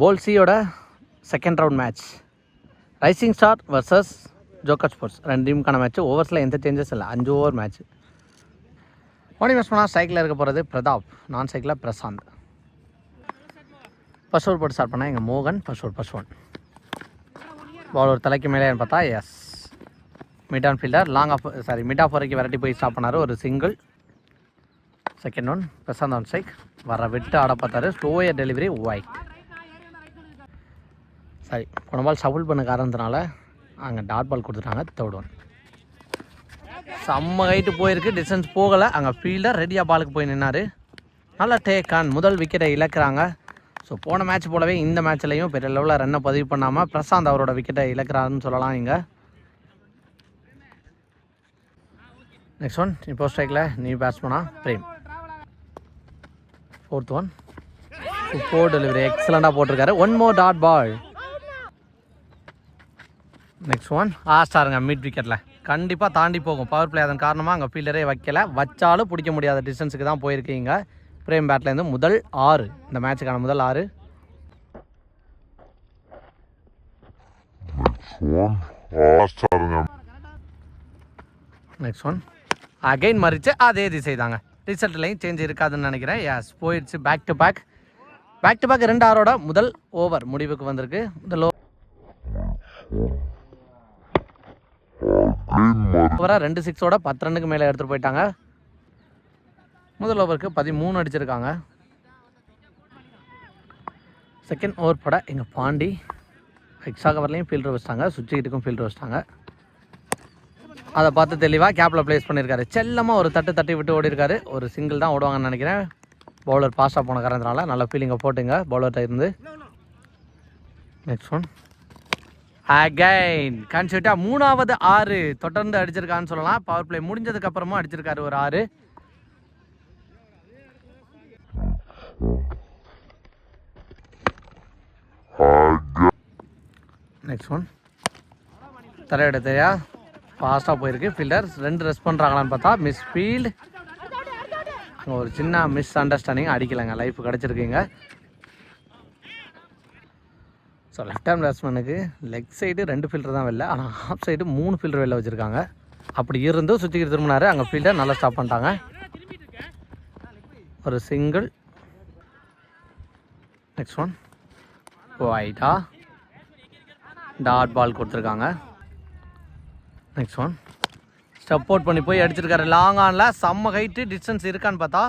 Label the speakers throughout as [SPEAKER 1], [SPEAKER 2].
[SPEAKER 1] போல்சியோட second round match rising star versus joker sports ரெண்டு டீமுக்கான match ஓவர்ஸில் எந்த சேஞ்சஸ் இல்லை. அஞ்சு ஓவர் மேட்ச் ஓனி பேட்ஸ்மனாக சைக்கிளில் இருக்க போகிறது பிரதாப் நான் சைக்கிளில் பிரசாந்த். ஃபர்ஸ்ட் ஓவர் போட்டு ஸ்டார்ட் பண்ணால் எங்கள் மோகன் first over first one ball ஒரு தலைக்கு மேலே பார்த்தா yes mid on fielder long off sorry mid off வரைக்கும் விரட்டி போய் ஸ்டாப் பண்ணார். ஒரு single second one Prashanth one சைக் வர விட்டு ஆட பார்த்தாரு. ஸ்லோயர் டெலிவரி ஒயிட் சாரி போன பால் ஷபுல் பண்ண காரணத்தினால அங்கே டாட் பால் கொடுத்துட்டாங்க தேர்ட் ஒன் செம்ம ஹைட்டு போயிருக்கு டிஸ்டன்ஸ் போகலை. அங்கே ஃபீல்டர் ரெடியாக பாலுக்கு போய் நின்னார். நல்லா டேக் ஆன் முதல் விக்கெட்டை இழக்கிறாங்க. ஸோ போன மேட்ச் போலவே இந்த மேட்ச்லையும் பெரிய லெவலில் ரன்னை பதிவு பண்ணாமல் பிரசாந்த் அவரோட விக்கெட்டை இழக்கிறாருன்னு சொல்லலாம் இங்கே. நெக்ஸ்ட் ஒன் இப்போ ஸ்ட்ரைக்கில் நீ பேட்ஸ்மனா Prem. Fourth one super delivery எக்ஸலண்ட்டாக போட்டிருக்காரு. One more dot ball next one ஆஸ்டாருங்க mid விக்கெட்டில் கண்டிப்பாக தாண்டி போகும். பவர் பிளே அதன் காரணமாக அங்கே ஃபீல்டரே வைக்கல. வச்சாலும் பிடிக்க முடியாத டிஸ்டன்ஸுக்கு தான் போயிருக்கீங்க. பிரேம் பேட்லேருந்து முதல் ஆறு. இந்த மேட்சுக்கான முதல் ஆறு. நெக்ஸ்ட் ஒன் அகைன் மறிச்சு அதே திசை தாங்க. ரிசல்ட்லையும் சேஞ்ச் இருக்காதுன்னு நினைக்கிறேன். எஸ் போயிடுச்சு back to back back to back ரெண்டு ஆரோட முதல் ஓவர் முடிவுக்கு வந்திருக்கு. முதல் ஓவராக ரெண்டு சிக்ஸோட பத்து ரன்னுக்கு மேலே எடுத்துகிட்டு போயிட்டாங்க. முதல் ஓவருக்கு பதிமூணு அடிச்சிருக்காங்க. செகண்ட் ஓவர் பட எங்கள் பாண்டி எக்ஸ்ட்ரா கவர்லேயும் ஃபீல்டர் வச்சிட்டாங்க சுவிட்சுக்கிட்டுக்கும் ஃபீல்டர் வச்சிட்டாங்க. அதை பார்த்து தெளிவாக கேப்பில் ப்ளேஸ் பண்ணியிருக்காரு. செல்லமாக ஒரு தட்டு தட்டி விட்டு ஓடிருக்காரு ஒரு சிங்கிள் தான் ஓடுவாங்கன்னு நினைக்கிறேன். பவுலர் பாஸ்டாக போன காரணத்தினால நல்ல ஃபீலிங்கை போட்டுங்க. பவுலர்கிட்ட இருந்து. நெக்ஸ்ட் ஒன் அகைன் கன்சிட்டா மூணாவது ஆறு தொடர்ந்து அடிச்சிருக்கான்னு சொல்லலாம். பவர் பிளே முடிஞ்சதுக்கு அப்புறமா அடிச்சிருக்காரு ஒரு ஆறு. நெக்ஸ்ட் ஒன் தரையிட தெரியா ஃபாஸ்ட்டாக போயிருக்கு. ஃபீல்டர் ரெண்டு ரெஸ்ட் பண்ணுறாங்களான்னு பார்த்தா மிஸ் ஃபீல்டு அங்கே ஒரு சின்ன மிஸ் அண்டர்ஸ்டாண்டிங் அடிக்கலைங்க. லைஃப் கிடச்சிருக்கீங்க. ஸோ லெஃப்ட் ஹேண்ட் பேட்ஸ்மேனுக்கு லெக் சைடு ரெண்டு ஃபீல்டர் தான் வெளில. ஆனால் ஆஃப் சைடு மூணு ஃபீல்டர் வெளில வச்சுருக்காங்க. அப்படி இருந்தும் சுற்றிக்கிட்டு திரும்பினாரு. அங்கே ஃபீல்டர் நல்லா ஸ்டாப் பண்ணிட்டாங்க. ஒரு சிங்கிள் நெக்ஸ்ட் ஒன் ஒயிட்டா டாட் பால் கொடுத்துருக்காங்க. நெக்ஸ்ட் ஒன் ஸ்டெப் அவுட் பண்ணி போய் அடிச்சிருக்காரு. லாங் ஆனில் செம்ம ஹைட்டு டிஸ்டன்ஸ் இருக்கான்னு பார்த்தா.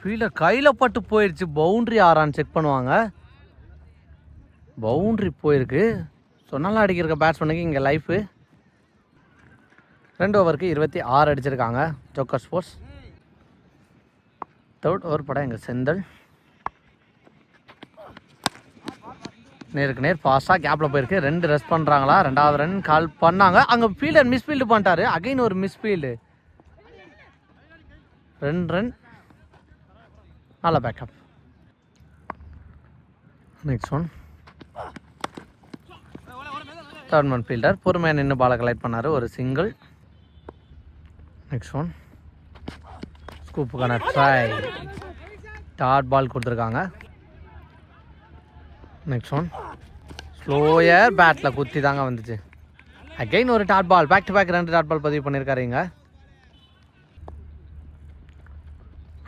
[SPEAKER 1] ஃபீல்டர் கையில் பட்டு போயிடுச்சு பவுண்ட்ரி ஆறான்னு செக் பண்ணுவாங்க. பவுண்ட்ரி போயிருக்கு. ஸோ நல்லா அடிக்கிற பேட்ஸ்மேனுக்கு இங்கே லைஃபு ரெண்டு ஓவருக்கு இருபத்தி ஆறு அடிச்சிருக்காங்க. ஜோக்கர் ஸ்போர்ட்ஸ் தேர்ட் ஓவர் படம் எங்கள் செந்தல். நேருக்கு நேர் ஃபாஸ்ட்டாக கேப்பில் போயிருக்கு. ரெண்டு ரெஸ்ட் பண்ணுறாங்களா ரெண்டாவது ரன் கால் பண்ணாங்க. அங்கே ஃபீல்டர் மிஸ் ஃபீல்டு பண்ணிட்டாரு. அகைன் ஒரு மிஸ் ஃபீல்டு ரெண்டு ரன் நல்ல backup next one third man fielder பொறுமையாக நின்று பாலை கலெக்ட் பண்ணார். ஒரு சிங்கிள் நெக்ஸ்ட் ஒன் ஸ்கூப்புக்கான ட்ரை டாட் பால் கொடுத்துருக்காங்க. நெக்ஸ்ட் ஒன் ஸ்லோயர் பேட்டில் குத்தி தாங்க வந்துச்சு. அகைன் ஒரு dot ball back to back ரெண்டு டாட் பால் பதிவு பண்ணியிருக்காருங்க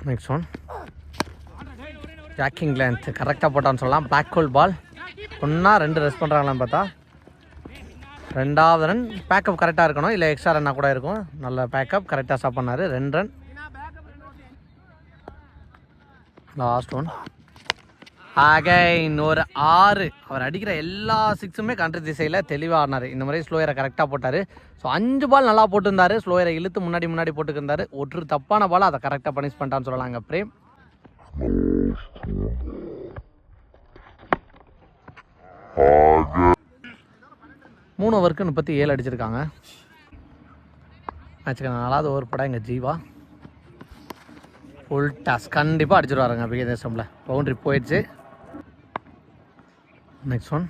[SPEAKER 1] நெக்ஸ்ட் ஒன் ஜாக்கிங் லென்த் கரெக்டாக போட்டான்னு சொல்லலாம். பிளாக் ஹோல் பால் ஒன்றா ரெண்டு ரெஸ்ட் பண்ணுறாங்களான்னு பார்த்தா. ரெண்டாவது ரன் பேக்கப் கரெக்டாக இருக்கணும். இல்லை எக்ஸ்ட்ரா ரன்னாக கூட இருக்கும். நல்ல பேக்கப் கரெக்டாக ஸ்டாப் பண்ணார். ரெண்டு ரன் லாஸ்ட் ஒன் அகைன் ஒரு ஆறு. அவர் அடிக்கிற எல்லா சிக்ஸுமே கண்ட்ரி திசையில் தெளிவாக ஆடினார். இந்த மாதிரி ஸ்லோயரை கரெக்டாக போட்டார். ஸோ அஞ்சு பால் நல்லா போட்டிருந்தார். ஸ்லோயரை இழுத்து முன்னாடி முன்னாடி போட்டுக்கிருந்தார். ஒரு தப்பான பால் அதை கரெக்டாக பனிஷ் பண்ணிட்டான்னு சொல்லலாங்க பிரேம். Oh. மூணு ஓவருக்கு முப்பத்தி ஏழு அடிச்சிருக்காங்க. மேட்சுக்கு நாலாவது ஓவர் படம் எங்கள் ஜீவா. ஃபுல் டாஸ் கண்டிப்பாக அடிச்சிருவாருங்க விஜயதேசமில் பவுண்ட்ரி போயிடுச்சு. நெக்ஸ்ட் ஒன்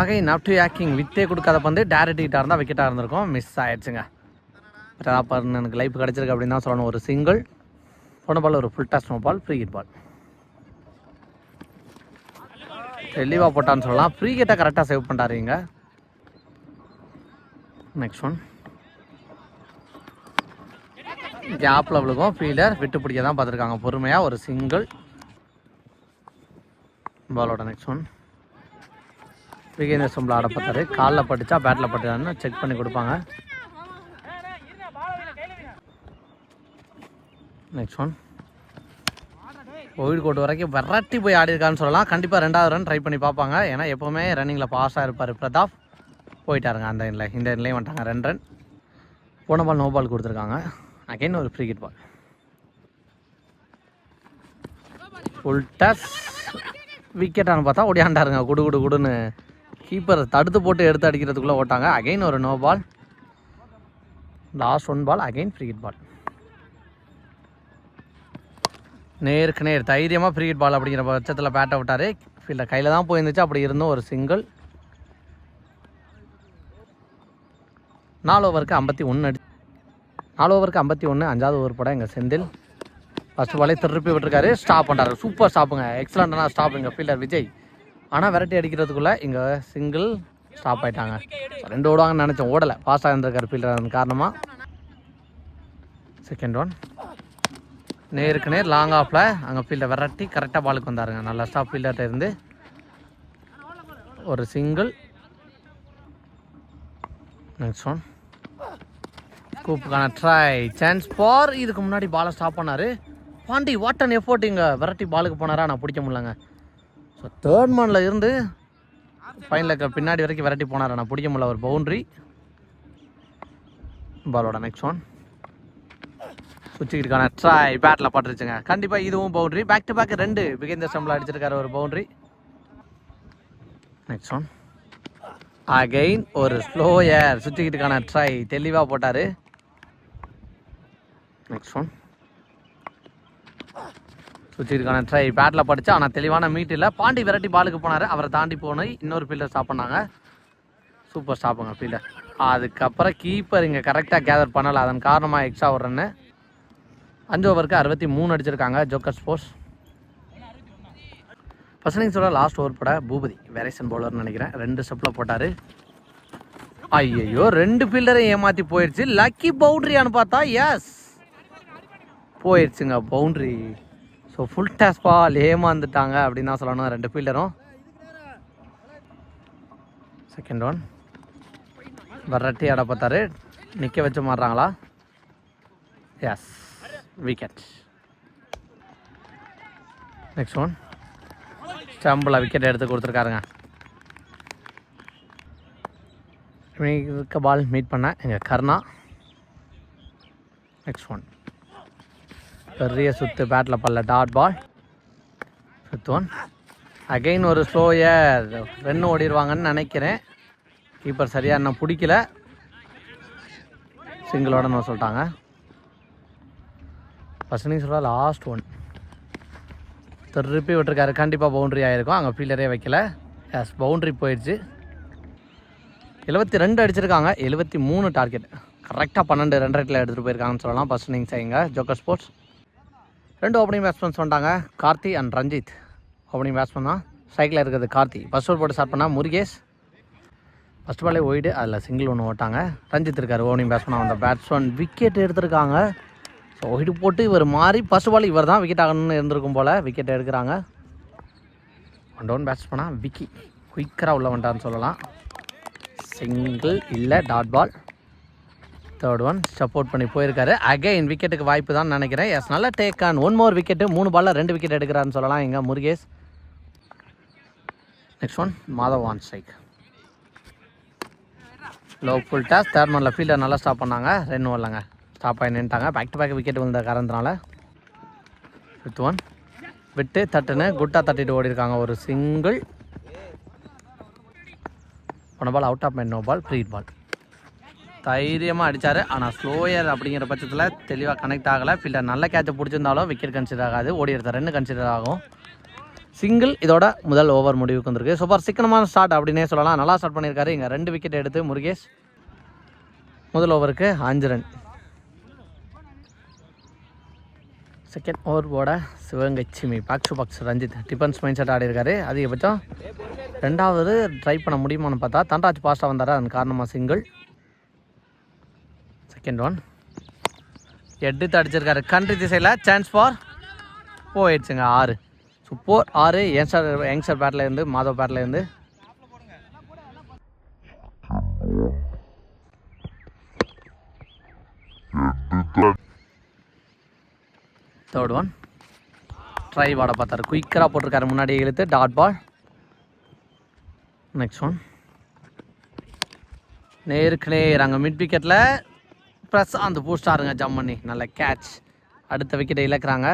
[SPEAKER 1] ஆகை நப் டு யாக்கிங் வித்தே கொடுக்காத பந்து டேரக்ட் ஹிட்டாக இருந்தால் விக்கெட்டாக இருந்திருக்கும். மிஸ் ஆயிடுச்சுங்க. ராப்பர்னு எனக்கு லைஃப் கிடச்சிருக்கு அப்படின்னு தான் சொல்லணும். ஒரு சிங்கிள் போன பால் ஒரு full toss ball free hit ball தெளிவாக போட்டான்னு சொல்லலாம். ஃப்ரீ கிட்ட கரெக்டாக சேவ் பண்ணுறாருங்க நெக்ஸ்ட் ஒன் கேப்பில் விழுகும். ஃபீல்டர் விட்டு பிடிக்க தான் பார்த்துருக்காங்க. பொறுமையாக ஒரு சிங்கிள் பாலோட நெக்ஸ்ட் ஒன் விகேந்திர சம்பளம் ஆட பார்த்தாரு. காலில் பட்டுச்சா பேட்டில் பட்டுச்சான்னு செக் பண்ணி கொடுப்பாங்க. நெக்ஸ்ட் ஒன் கோவிட் கோட் வரைக்கும் விரட்டி போய் ஆடி இருக்கான்னு சொல்லலாம். கண்டிப்பாக ரெண்டாவது ரன் ட்ரை பண்ணி பார்ப்பாங்க. ஏன்னா எப்போவுமே ரன்னிங்கில் பாஸாக இருப்பார் பிரதாப். போயிட்டாருங்க அந்த எண்ணில் இந்த எண்ணிலையும் வந்துட்டாங்க. ரெண்டு ரன். போன பால் நோ பால் கொடுத்துருக்காங்க. அகைன் ஒரு ஃப்ரீ கிட் பால் ஃபுல் விக்கெட்டானு பார்த்தா ஓடியாண்டாருங்க. குடு குடு குடுன்னு கீப்பர் தடுத்து போட்டு எடுத்து அடிக்கிறதுக்குள்ளே ஓட்டாங்க. அகைன் ஒரு no ball last one ball again free hit ball நேருக்கு நேர் தைரியமாக ஃப்ரீ கிட் பால் அப்படிங்கிற பட்சத்தில் பேட்டை விட்டார். ஃபீல்டர் கையில் தான் போயிருந்துச்சு. அப்படி இருந்தும் ஒரு சிங்கிள் நாலு ஓவருக்கு ஐம்பத்தி ஒன்று அடி நாலு ஓவருக்கு ஐம்பத்தி ஒன்று அஞ்சாவது ஓவர் படம் எங்கள் செந்தில். ஃபஸ்ட் பாலே திருப்பி விட்டுருக்காரு. ஸ்டாப் பண்ணுறாரு சூப்பர் ஸ்டாப்புங்க எக்ஸலண்டான ஸ்டாப் இங்கே ஃபீல்டர் விஜய். ஆனால் விரட்டி அடிக்கிறதுக்குள்ளே இங்கே சிங்கிள் ஸ்டாப் ஆகிட்டாங்க ரெண்டு ஓடுவாங்கன்னு நினச்சோம் ஓடலை. ஃபாஸ்ட்டாக இருந்திருக்காரு ஃபீல்டர் அதன் காரணமாக செகண்ட் ஒன் நேருக்கு நேர் லாங் ஆஃபில் அங்கே ஃபீல்டை விரட்டி கரெக்டாக பாலுக்கு வந்தாருங்க. நல்லா ஸ்டாப் ஃபீல்டர்கிட்ட இருந்து. ஒரு சிங்கிள் நெக்ஸ்ட் ஒன் கூப்புக்கான ட்ரை சான்ஸ் பார் இதுக்கு முன்னாடி பாலை ஸ்டாப் பண்ணார். பாண்டி வாட் அன் எஃபோர்ட் இங்கே. விரட்டி பாலுக்கு போனாரா? நான் பிடிக்க முடியலங்க. ஸோ தேர்ட் மேனில் இருந்து ஃபைனலுக்கு பின்னாடி வரைக்கும் விரட்டி போனார். நான் பிடிக்க முடியல. ஒரு பவுண்ட்ரி பாலோட நெக்ஸ்ட் ஒன் சுவிட்சுக்கிட்டுக்கான ட்ரை பேட்டில் பட்டுருச்சுங்க. கண்டிப்பாக இதுவும் பவுண்ட்ரி பேக் டு பேக் ரெண்டு. விகேந்தர் சம்பளம் அடிச்சிருக்காரு. ஒரு பவுண்ட்ரி நெக்ஸ்ட் ஒன் அகைன் ஒரு ஸ்லோ ஏர் ட்ரை தெளிவாக போட்டார். நெக்ஸ்ட் ஒன் சுவிட்சுக்கிட்டுக்கான ட்ரை பேட்டில் படித்தா ஆனால் தெளிவான மீட் இல்லை. பாண்டி விரட்டி பாலுக்கு போனார். அவரை தாண்டி போனோம். இன்னொரு ஃபீல்டர் ஸ்டாப் பண்ணாங்க. சூப்பர் ஸ்டாப்புங்க ஃபீல்டர் அதுக்கப்புறம் கீப்பர் இங்கே கரெக்டாக கேதர் பண்ணலை. அதன் காரணமாக எக்ஸ்ட்ரா ஒரு ரன்னு அஞ்சு ஓவருக்கு அறுபத்தி மூணு அடிச்சிருக்காங்க. ஜோக்கர் ஸ்போர்ட்ஸ் பசனிங்ஸோட லாஸ்ட் ஓவர் பட பூபதி வேரேசன் பவுலர்னு நினைக்கிறேன். ரெண்டு ஸ்டெப்பில் போட்டார். ஐயையோ ரெண்டு ஃபீல்டரையும் ஏமாற்றி போயிடுச்சு லக்கி பவுண்ட்ரியான்னு பார்த்தா எஸ் போயிடுச்சுங்க boundary so full toss ball ஏமாந்துட்டாங்க அப்படின்னு தான் சொல்லணும் ரெண்டு ஃபீல்டரும் செகண்ட் ஒன் வரட்டி ஆட பார்த்தாரு. நிற்க வச்சு மாறுறாங்களா? எஸ் விக்கெட் நெக்ஸ்ட் ஒன் ஸ்டம்பில் விக்கெட் எடுத்து கொடுத்துருக்காருங்க. இருக்க பால் மீட் பண்ண எங்கள் கர்ணா. நெக்ஸ்ட் ஒன் பெரிய சுத்து பேட்டில் பல்ல dot ball fifth one again ஒரு ஸ்லோயை ரன் ஓடிடுவாங்கன்னு நினைக்கிறேன். கீப்பர் சரியாக இன்னும் பிடிக்கல. சிங்கிளோட நான் சொல்லிட்டாங்க. ஃபஸ்ட் இன்னிங் சொல்ல லாஸ்ட் ஒன் திருப்பி விட்டுருக்காரு. கண்டிப்பாக பவுண்ட்ரி ஆகிருக்கும் அங்கே ஃபீல்டரே வைக்கல. எஸ் பவுண்ட்ரி போயிடுச்சு. எழுபத்தி ரெண்டு அடிச்சிருக்காங்க. எழுபத்தி மூணு டார்கெட் கரெக்டாக பன்னெண்டு ரெண்டு ரேட்டில் எடுத்துகிட்டு போயிருக்காங்கன்னு சொல்லலாம். ஃபஸ்ட் இன்னிங் செய்யுங்க ஜோக்கர் ஸ்போர்ட்ஸ் ரெண்டு ஓப்பனிங் பேட்ஸ்மேன்ஸ் வந்தாங்க Karthi and Ranjith. Opening batsman தான். ஸ்ட்ரைக்கில் இருக்கிறது கார்த்தி. ஃபஸ்ட் ஓவர் போட்டு ஸ்டார்ட் பண்ணால் முருகேஷ். ஃபஸ்ட் பாலே ஒயிடு அதில் சிங்கிள் ஒன்று ஓட்டாங்க. ரஞ்சித் இருக்கார் ஓப்பனிங் பேட்ஸ்மேன் அந்த பேட்ஸ்மேன் விக்கெட் எடுத்திருக்காங்க. ஹிட் போட்டு இவர் மாறி ஃபஸ்ட் பால் இவர் தான் விக்கெட் ஆகணும்னு இருந்திருக்கும் போல் விக்கெட் எடுக்கிறாங்க. ஒன் டவுன் போனால் விக்கி. குயிக்கராக உள்ள வந்துட்டான்னு சொல்லலாம். சிங்கிள் இல்லை dot ball third one support பண்ணி போயிருக்காரு. அகைன் விக்கெட்டுக்கு வாய்ப்பு தான் நினைக்கிறேன். எஸ் நல்ல take on one more wicket மூணு பாலில் ரெண்டு விக்கெட் எடுக்கிறான்னு சொல்லலாம் எங்கள் Murugesh. Next one Madhav on strike low full toss third மனில் fielder நல்லா ஸ்டாப் பண்ணாங்க. ரெண்டு வரலங்க ஸ்டாப் ஆகி நின்ட்டாங்க பேக் டு பேக் விக்கெட் விழுந்த காரணத்தினால ஃபிஃப்த் ஒன் விட்டு தட்டுன்னு குட்டா தட்டிட்டு ஓடிருக்காங்க ஒரு single one ball out of mind no ball free ball தைரியமாக அடித்தார் ஆனால் ஸ்லோயர் அப்படிங்கிற பட்சத்தில் தெளிவாக கனெக்ட் ஆகலை. ஃபீல்டர் நல்ல கேட்சை பிடிச்சிருந்தாலும் விக்கெட் கன்சிடர் ஆகாது. ஓடி எடுத்த ரெண்டு கன்சிடர் ஆகும். சிங்கிள் இதோட முதல் ஓவர் முடிவுக்கு வந்திருக்கு. சூப்பர் சிக்கனமான ஸ்டார்ட் அப்படின்னே சொல்லலாம். நல்லா ஸ்டார்ட் பண்ணியிருக்காரு. இங்கே ரெண்டு விக்கெட் எடுத்து முருகேஷ் முதல் ஓவருக்கு அஞ்சு ரன் செகண்ட் ஓவர் போட Sivaganga SIMI box to box Ranjith defence mindset ஆடிருக்காரு அதிகபட்சம் ரெண்டாவது ட்ரை பண்ண முடியுமான்னு பார்த்தா தன்ராஜ் பாஸ்டாக வந்தார்? அதன் காரணமாக சிங்கிள் செகண்ட் ஒன் எடுத்து அடிச்சிருக்காரு. கண்ட்ரி திசையில் சான்ஸ் ஃபார் போயிடுச்சுங்க ஆறு. சூப்பர் ஆறு. யங்ஸ்டர் யங்ஸ்டர் பேட்லேருந்து மாதவ் பேட்லேருந்து இருந்து. தேர்ட் ஒன் ட்ரை வாட பார்த்தாரு. குயிக்கராக போட்டிருக்காரு. முன்னாடி இழுத்து டாட் பால் நெக்ஸ்ட் ஒன் நேருக்கு நேர் அங்கே மிட் விக்கெட்டில் பிரசாந்த் பூஸ்டாருங்க ஜம் பண்ணி. நல்ல கேட்ச் அடுத்த விக்கெட்டை இழக்கிறாங்க.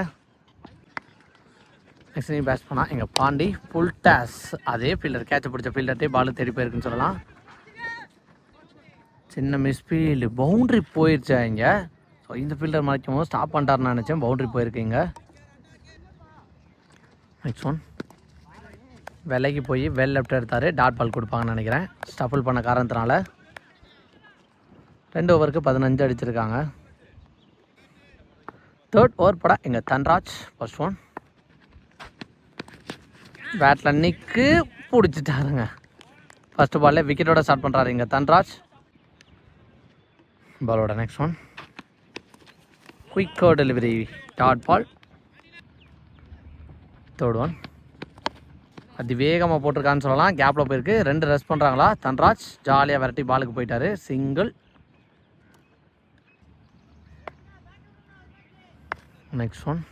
[SPEAKER 1] நெக்ஸ்ட் நீ பேட்ஸ் பண்ணால் எங்கள் பாண்டி. ஃபுல் டேஸ் அதே ஃபீல்டர் கேட்ச் பிடிச்ச ஃபீல்டர்ட்டே பால் தேடி போயிருக்குன்னு சொல்லலாம். சின்ன மிஸ்ஃபீல்டு பவுண்ட்ரி போயிடுச்சா இங்கே? ஸோ இந்த ஃபீல்டர் மறைக்கும் போது ஸ்டாப் பண்ணிட்டாருன்னு நினச்சேன். பவுண்ட்ரி போயிருக்கீங்க. நெக்ஸ்ட் ஒன் விலைக்கு போய் வெல் லெஃப்ட் எடுத்தார். டாட் பால் கொடுப்பாங்கன்னு நினைக்கிறேன். ஸ்டஃபிள் பண்ண காரணத்தினால. ரெண்டு ஓவருக்கு பதினஞ்சு அடிச்சிருக்காங்க. தேர்ட் ஓவர் பட எங்கள் தன்ராஜ் ஃபர்ஸ்ட் ஒன் பேட்டில் நிற்கு பிடிச்சிட்டாருங்க. ஃபஸ்ட்டு பால்லே விக்கெட்டோட ஸ்டார்ட் பண்ணுறாரு இங்கே தன்ராஜ். பாலோட next one குயிக்கோ delivery dot ball third one அதிவேகமாக போட்டிருக்கான்னு சொல்லலாம். கேப்பில் போயிருக்கு. ரெண்டு ரெஸ்ட் பண்ணுறாங்களா தன்ராஜ் ஜாலியாக விரட்டி பாலுக்கு போயிட்டாரு. சிங்கிள் நெக்ஸ்ட் ஒன்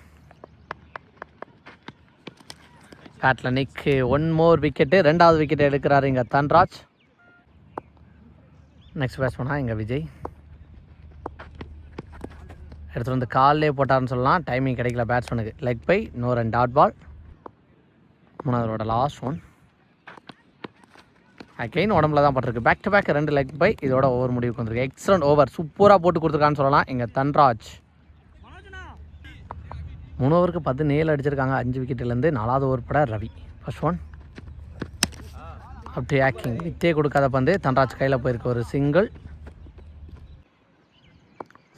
[SPEAKER 1] பேட்டில் நிக்கு ஒன் மோர் விக்கெட்டு ரெண்டாவது விக்கெட் எடுக்கிறாரு இங்கே தன்ராஜ். நெக்ஸ்ட் பேட்ஸ்மேனா இங்கே விஜய். எடுத்துகிட்டு வந்து காலிலே போட்டார்னு சொல்லலாம். டைமிங் கிடைக்கல பேட்ஸ்மேனுக்கு leg bye no run dot ball மூணாவதோட last one again உடம்புல தான் பட்டிருக்கு. பேக் டு பேக் ரெண்டு லெக் பை இதோட ஓவர் முடிவுக்கு வந்திருக்கு. எக்ஸலண்ட் ஓவர் சூப்பராக போட்டு கொடுத்துருக்கான்னு சொல்லலாம். எங்கள் தன்ராஜ். மூணு ஓவருக்கு பதினேழு அடிச்சிருக்காங்க. அஞ்சு விக்கெட்லேருந்து நாலாவது ஓவர் பட ரவி. ஃபர்ஸ்ட் ஒன் அப்படி ஆக்கிங் வித்தே கொடுக்காத பந்து. தன்ராஜ் கையில் போயிருக்க ஒரு சிங்கிள்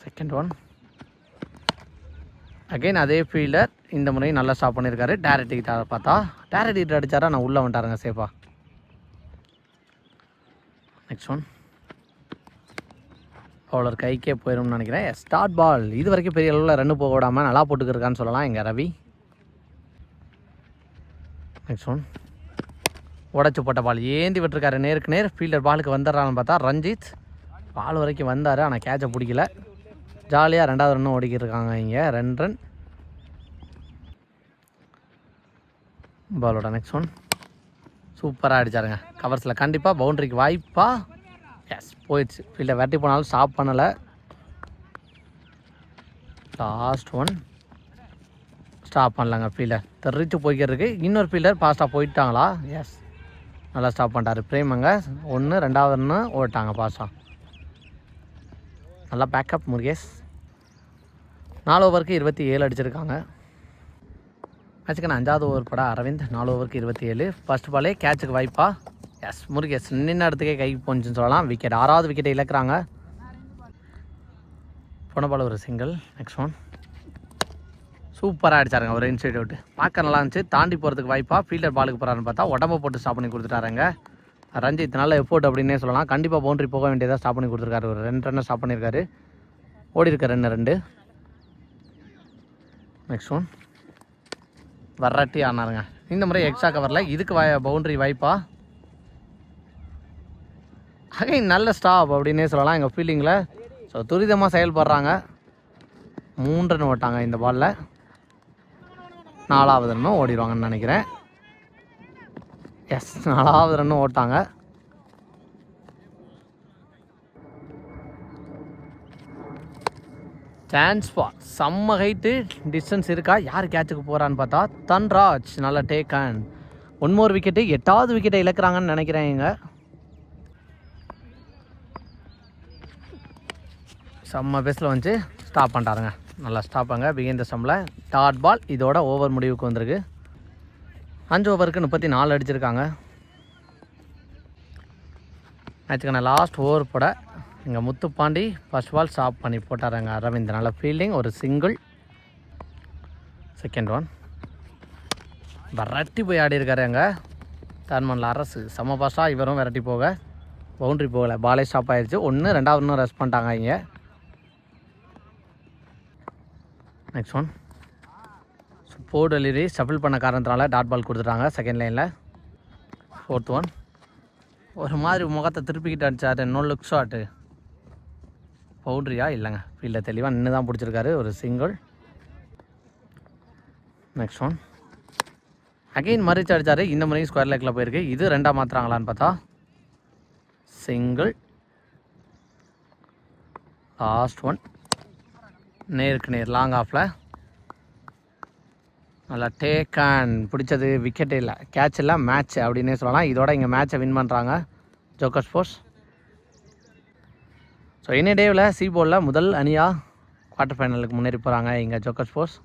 [SPEAKER 1] செகண்ட் ஒன் அகைன் அதே ஃபீல்டர் இந்த முறையும் நல்லா ஸ்டாப் பண்ணியிருக்காரு டேரக்ட் ஹிட் பார்த்தா. டேரக்ட் ஹிட் அடித்தாரா நான் உள்ளே வந்துட்டாருங்க சேஃபா நெக்ஸ்ட் ஒன் பவுலர் கைக்கே போயிடும்னு நினைக்கிறேன். ஸ்டார்ட் பால் இது வரைக்கும் பெரிய அளவில் ரன்னு போக விடாமல் நல்லா போட்டுக்கிருக்கான்னு சொல்லலாம் எங்கள் ரவி. நெக்ஸ்ட் ஒன் உடச்சி போட்ட பால் ஏந்தி விட்டுருக்காரு நேருக்கு நேர். ஃபீல்டர் பாலுக்கு வந்துடுறான்னு பார்த்தா ரஞ்சித். பால் வரைக்கும் வந்தார் ஆனால் கேட்சை பிடிக்கல. ஜாலியாக ரெண்டாவது ரன்னும் ஓடிக்கிட்டு இருக்காங்க இங்கே ரெண்டு ரன் பாலோட நெக்ஸ்ட் ஒன் சூப்பராக அடித்தாருங்க கவர்ஸில் கண்டிப்பாக பவுண்ட்ரிக்கு வாய்ப்பா. எஸ் போயிடுச்சு. ஃபீல்டை வெட்டி போனாலும் ஸ்டாப் பண்ணலை. லாஸ்ட் ஒன் ஸ்டாப் பண்ணலாங்க ஃபீல்டர் தெரிச்சு போய்க்கிறதுக்கு இன்னொரு ஃபீல்டர் ஃபாஸ்ட்டாக போயிட்டாங்களா? எஸ் நல்லா ஸ்டாப் பண்ணிட்டாரு பிரேமங்க. ஒன்று ரெண்டாவதுன்னு ஓட்டாங்க பாஸ்டாக நல்லா பேக்கப் முருகேஷ். நாலு ஓவருக்கு இருபத்தி ஏழு அடிச்சிருக்காங்க. மேட்சுக்கு அஞ்சாவது ஓவர் பட அரவிந்த் நாலு ஓவருக்கு இருபத்தி ஏழு. ஃபர்ஸ்ட் பாலே கேட்சுக்கு வாய்ப்பா? எஸ் முருகேஸ் நின்ன இடத்துக்கே கைக்கு போச்சுன்னு சொல்லலாம். விக்கெட் ஆறாவது விக்கெட்டை இழக்கிறாங்க. போன பால் ஒரு சிங்கிள் நெக்ஸ்ட் ஒன் சூப்பராக அடிச்சாருங்க ஒரு இன்சைட் அவுட் பார்க்க நல்லா இருந்துச்சு. தாண்டி போகிறதுக்கு வாய்ப்பா? ஃபீல்டர் பாலுக்கு போகிறாருன்னு பார்த்தா உடம்ப போட்டு ஸ்டாப் பண்ணி கொடுத்துட்டாருங்க. ரஞ்சித் நல்ல எஃபோர்ட் அப்படின்னே சொல்லலாம். கண்டிப்பாக பவுண்டரி போக வேண்டியதாக ஸ்டாப் பண்ணி கொடுத்துருக்காரு. ஒரு ரெண்டு ரன்னை ஸ்டாப் பண்ணியிருக்காரு. ஓடி இருக்க ரெண்டு ரெண்டு. நெக்ஸ்ட் ஒன் வர்றாட்டி ஆனாருங்க இந்த முறை எக்ஸ்ட்ரா கவரில் இதுக்கு வாய் பவுண்ட்ரி வாய்ப்பா அகை நல்ல ஸ்டாப் அப்படின்னே சொல்லலாம் எங்கள் ஃபீல்டிங்கில் ஸோ துரிதமாக செயல்படுறாங்க. மூன்றுன்னு ஓட்டாங்க இந்த பாலில் நாலாவது ரன்னும் ஓடிடுவாங்கன்னு நினைக்கிறேன். எஸ் நாலாவது ரன்னும் ஓட்டாங்க. சான்ஸ் செம்ம ஹைட்டு டிஸ்டன்ஸ் இருக்கா? யார் கேட்சுக்கு போகிறான்னு பார்த்தா தன்ராஜ். நல்லா டேக் ஒன் ஒன்மோர் விக்கெட்டு எட்டாவது விக்கெட்டை இழக்கிறாங்கன்னு நினைக்கிறேன் இங்க செம்ம பேஸில் வந்து ஸ்டாப் பண்ணிட்டாருங்க. நல்லா ஸ்டாப்பாங்க பிகின் த சம்மில் டாட் பால் இதோட ஓவர் முடிவுக்கு வந்திருக்கு. அஞ்சு ஓவருக்கு முப்பத்தி நாலு அடிச்சிருக்காங்க. மேட்சுக்கான லாஸ்ட் ஓவர் போட இங்கே முத்துப்பாண்டி ஃபர்ஸ்ட் பால் ஸ்டாப் பண்ணி போட்டாருங்க. அரவிந்த் நல்ல ஃபீல்டிங் ஒரு சிங்கிள் செகண்ட் ஒன் விரட்டி போய் ஆடி இருக்காரு அங்கே டர்மனில் அரசு. செம பாஸ்டாக இவரும் விரட்டி போக. பவுண்ட்ரி போகலை. பாலே ஸ்டாப் ஆயிடுச்சு ஒன்று ரெண்டாவது ஒன்றும் ரெஸ்ட் பண்ணிட்டாங்க இங்கே. Next one four delivery shuffle பண்ண காரணத்தினால டாட் பால் கொடுத்துட்டாங்க செகண்ட் லைனில் ஃபோர்த் ஒன் ஒரு மாதிரி முகத்தை திருப்பிக்கிட்டு அடிச்சாரு. நோ லுக் ஷாட்டு பவுண்ட்ரியா? இல்லைங்க. ஃபீல்டில் தெளிவாக நின்று தான் பிடிச்சிருக்காரு ஒரு சிங்கிள் நெக்ஸ்ட் ஒன் அகைன் மறுச்சு அடித்தார் இந்த முறையும் ஸ்கொயர் லேக்கில் போயிருக்கு. இது ரெண்டாக மாற்றுறாங்களான்னு பார்த்தா சிங்கிள் லாஸ்ட் ஒன் நேருக்கு நேர் லாங் ஆஃபில் நல்லா டேக் அண்ட் பிடிச்சது விக்கெட் இல்லை. கேட்ச் இல்லை மேட்ச் அப்படின்னே சொல்லலாம். இதோட இங்கே மேட்சை வின் பண்ணுறாங்க ஜோக்கர் ஸ்போர்ட்ஸ் ஸோ இன்னி டேவில் சி போலில் முதல் அணியாக குவார்ட்டர் ஃபைனலுக்கு முன்னேறி போகிறாங்க இங்கே ஜோக்கர் ஸ்போர்ட்ஸ்